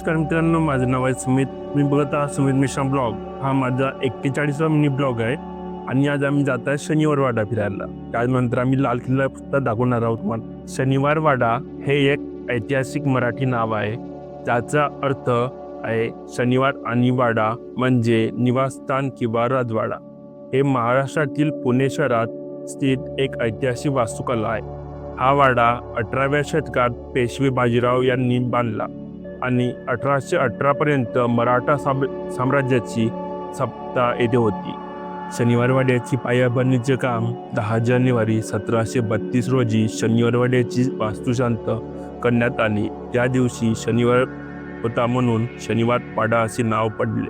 नमस्कार मित्रांनो माझं नाव आहे सुमित. मी बघत आहात सुमित मिश्रा ब्लॉग. हा माझा एक्केचाळीसवा मिनी ब्लॉग आहे आणि आज आम्ही जात आहे शनिवार वाडा फिरायला. त्यानंतर आम्ही लाल किल्ला पुस्तक दाखवणार आहोत तुम्हाला. शनिवार वाडा हे एक ऐतिहासिक मराठी नाव आहे. त्याचा अर्थ आहे शनिवार आणि वाडा म्हणजे निवासस्थान किंवा राजवाडा. हे महाराष्ट्रातील पुणे शहरात स्थित एक ऐतिहासिक वास्तुकला आहे. हा वाडा अठराव्या शतकात पेशवे बाजीराव यांनी बांधला. आणि अठराशे अठरापर्यंत मराठा साम साम्राज्याची सत्ता येथे होती. शनिवारवाड्याची पायाभरणीचे काम दहा जानेवारी सतराशे बत्तीस रोजी शनिवारवाड्याची वास्तुशांत करण्यात आली. त्या दिवशी शनिवार होता म्हणून शनिवार पाडा असे नाव पडले.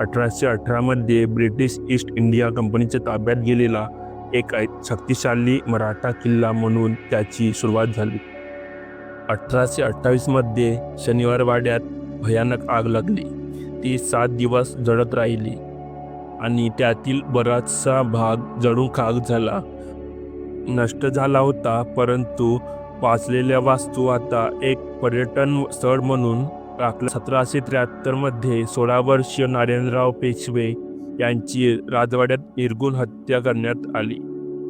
अठराशे अठरामध्ये ब्रिटिश ईस्ट इंडिया कंपनीच्या ताब्यात गेलेला एक शक्तिशाली मराठा किल्ला म्हणून त्याची सुरुवात झाली. अठराशे अठ्ठावीसमध्ये शनिवारवाड्यात भयानक आग लागली. ती सात दिवस जळत राहिली आणि त्यातील बराचसा भाग जळून खाक झाला. नष्ट झाला होता परंतु वाचलेल्या वास्तू आता एक पर्यटन स्थळ म्हणून राखला सतराशे त्र्याहत्तरमध्ये सोळा वर्षीय नारायणराव पेशवे यांची राजवाड्यात निर्गुण हत्या करण्यात आली.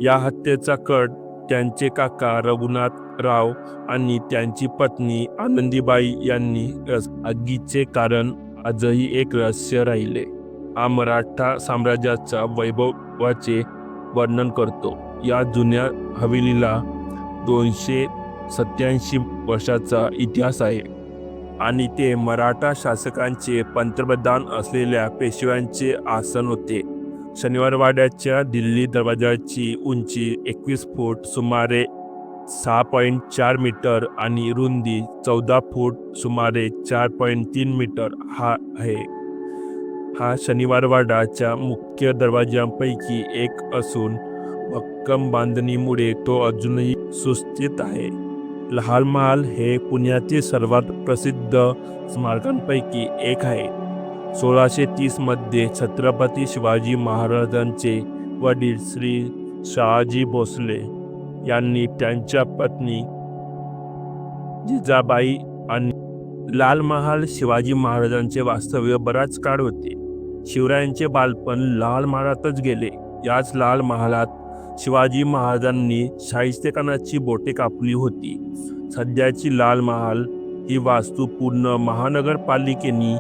या हत्येचा कट त्यांचे काका रघुनाथ राव आणि त्यांची पत्नी आनंदीबाई यांनी रस- आगीचे कारण आजही एक रहस्य राहिले. हा मराठा साम्राज्याच्या वैभवाचे वर्णन करतो. या जुन्या हवेलीला दोनशे सत्याऐंशी वर्षाचा इतिहास आहे आणि ते मराठा शासकांचे पंतप्रधान असलेल्या पेशव्यांचे आसन होते. शनिवारवाड्याच्या दिल्ली दरवाजाची उंची एकवीस फूट सुमारे सहा पॉईंट चार मीटर आणि रुंदी चौदा फूट सुमारे चार पॉईंट तीन मीटर हा आहे. हा शनिवारवाडाच्या मुख्य दरवाजांपैकी एक असून भक्कम बांधणीमुळे तो अजूनही सुस्थित आहे. लहान महाल हे पुण्यातील सर्वात प्रसिद्ध स्मारकांपैकी एक आहे. सोळाशे तीसमध्ये छत्रपती शिवाजी महाराजांचे वडील श्री शहाजी भोसले यांनी त्यांच्या पत्नी जिजाबाई आणि लाल महाल शिवाजी महाराजांचे वास्तव्य बराच काळ होते. शिवरायांचे बालपण लाल महालातच गेले. याच लाल महालात शिवाजी महाराजांनी शाहिस्तेखानाची बोटे कापली होती. सध्याची लाल महाल ही वास्तू पूर्ण महानगरपालिकेनी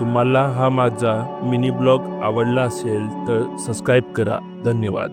तुम्हाला हा माझा मिनी ब्लॉग आवडला असेल तर सबस्क्राईब करा. धन्यवाद.